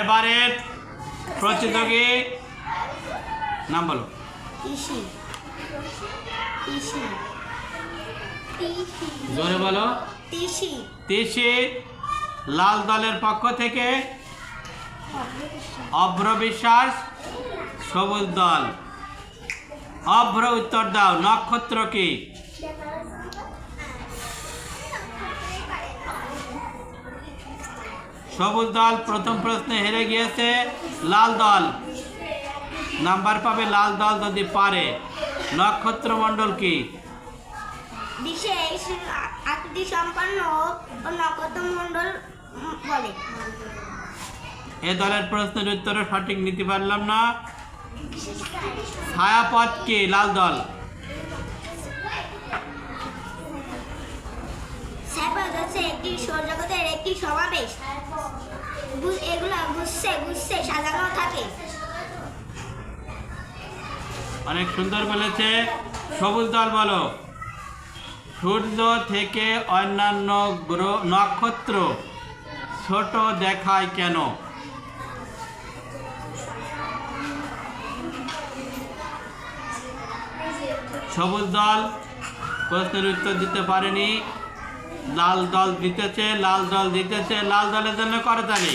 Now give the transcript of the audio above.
এবারের প্রতিযোগী নাম বলো। জোরে বলো। তিসি লাল দলের পক্ষ থেকে অভ্র বিশ্বাস সবুজ দল। অভ্র উত্তর দাও। নক্ষত্র কি? সবুজ দল প্রথম প্রশ্নে হেরে গিয়েছে লাল দল। নাম্বার পাবে লাল দল যদি পারে। নক্ষত্র মণ্ডল কি? বিশেষ আকৃতি সম্পন্ন ও নক্ষত্রমণ্ডল বলে। এ দলের প্রশ্নের উত্তরে সঠিক নিতে পারলাম না। ছায়াপথ কি লাল দল? একটি সৌরজগতের একটি সমাবেশ। এগুলো গুচ্ছে গুচ্ছে, সাজানো থাকে। অনেক সুন্দর বলেছে। সবুজ দল বলো। সূর্য থেকে অন্যান্য গ্রহ, নক্ষত্র ছোট দেখায় কেন? সবুজ দল প্রশ্নের উত্তর দিতে পারেনি। লাল দল জিতেছে লাল দল জিতেছে লাল দলের জন্য করতালি।